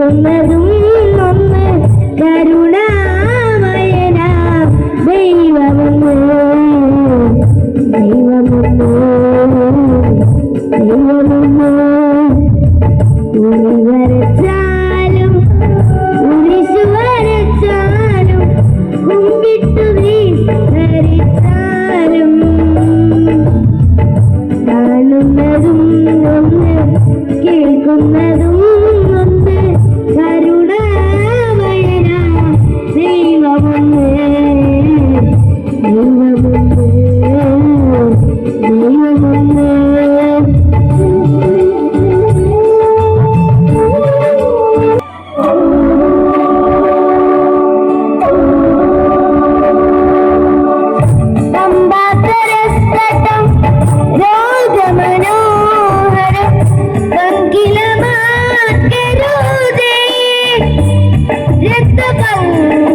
നൽകുന്നതും ഒന്ന് കരുണാമയനാം. ദൈവമൊന്നു ദൈവമൊന്നു ദൈവമൊന്നു. ഉരുവരച്ചാലും ഉരിശു വരച്ചാലും കുമ്പിട്ടു നീ ധരിച്ചാൽ Wow!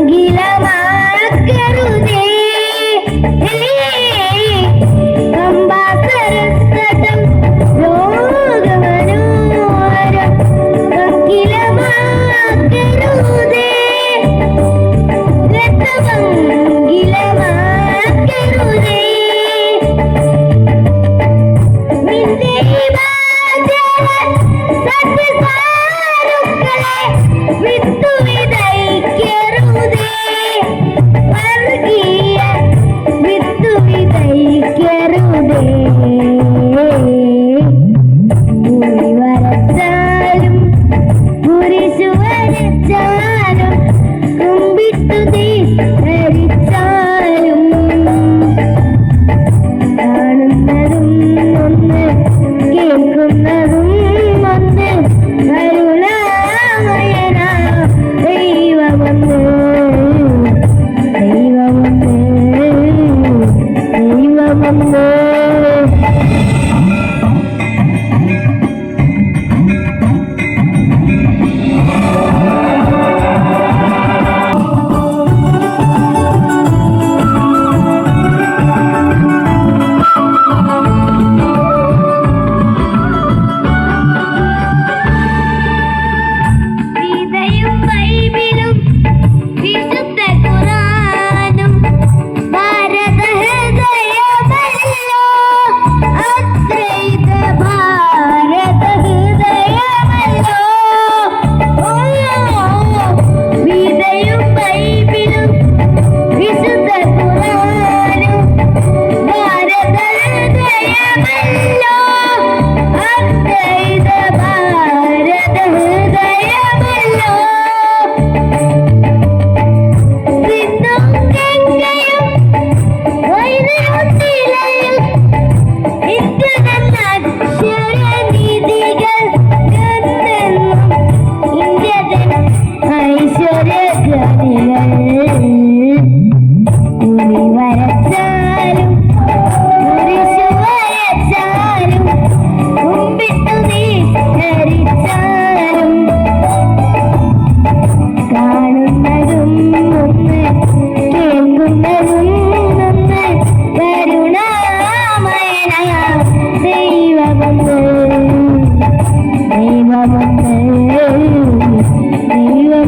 Yeah.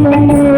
Thank you.